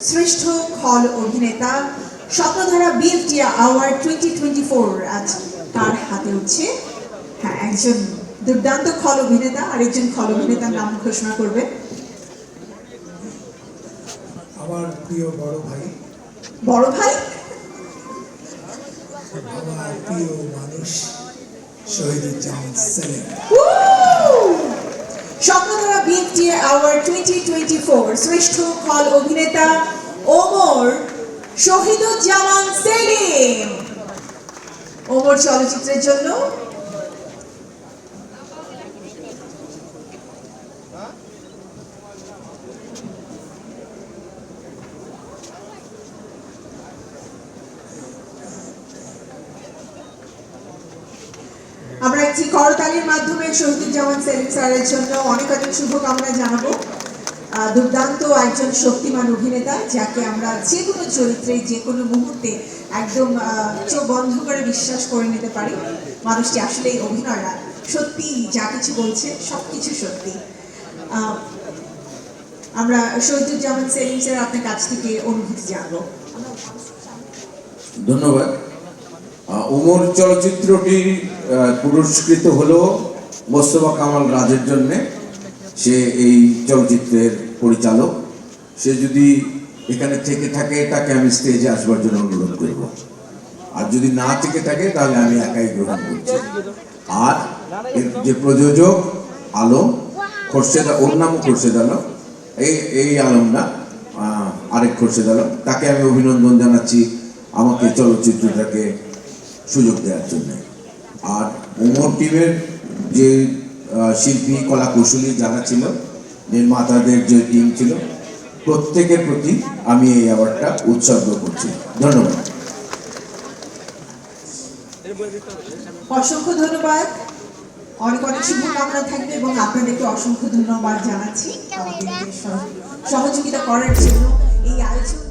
শ্রেষ্ঠ খল অভিনেতা Swapnadhara BFTA award twenty twenty four আজ তার হাতে উঠছে হ্যাঁ একজন দুর্দান্ত খল অভিনেতা আরেকজন খল অভিনেতার নাম ঘোষণা করবে। আমার প্রিয় বড় ভাই। বড় ভাই? আমার প্রিয় মানুষ Shahiduzzaman Selim. Swapnadhara BFTA award twenty twenty four, শ্রেষ্ঠ খল অভিনেতা ওমর শহীদুজ্জামান সেলিম। ওমর চলচ্চিত্রের জন্য আমরা একটি করতালির মাধ্যমে শহীদুজ্জামান সেলিম স্যারের জন্য অনেক অনেক শুভকামনা জানাব। দুর্দান্ত একজন শক্তিমান অভিনেতা, যাকে আমরা যে কোনো চরিত্রে, যে কোনো মুহূর্তে একদম চোখ বন্ধ করে বিশ্বাস করে নিতে পারি। মানুষটি আসলে অভিনয়রা সত্যি যা কিছু বলছে সব কিছু সত্যি আমরা শহীদুজ্জামান সেলিম স্যার, আপনার কাছ থেকে অনুভূতি জানব। ধন্যবাদ। ওমর চলচ্চিত্রটি পুরস্কৃত হলো মোস্তফা কামাল রাজের জন্যে। সে এই চলচ্চিত্রের পরিচালক। সে যদি এখানে থেকে থাকে, তাকে আমি স্টেজে আসবার জন্য অনুরোধ করব। আর যদি না থেকে থাকে, তাহলে আমি একাই গ্রহণ করছি। আর এর যে প্রযোজক আলম, খোরশেদ, ওর নামও খোরশেদ আলম। এই এই আলম না আরেক খোরশেদ আলম। তাকে আমি অভিনন্দন জানাচ্ছি আমাকে চলচ্চিত্রটাকে সুযোগ দেওয়ার জন্য। আর ওমর টিমের যে শিল্পী কলা কৌশলী যারা ছিল নির্মাতাদের যে টিম ছিল প্রত্যেকের প্রতি আমি এই অ্যাওয়ার্ডটা উৎসর্গ করছি। ধন্যবাদ। অসংখ্য ধন্যবাদ। অনেক অনেক শুভকামনা থাকবে এবং আপনাদেরকে অসংখ্য ধন্যবাদ জানাচ্ছি। সহযোগিতা করার জন্য এই আয়োজন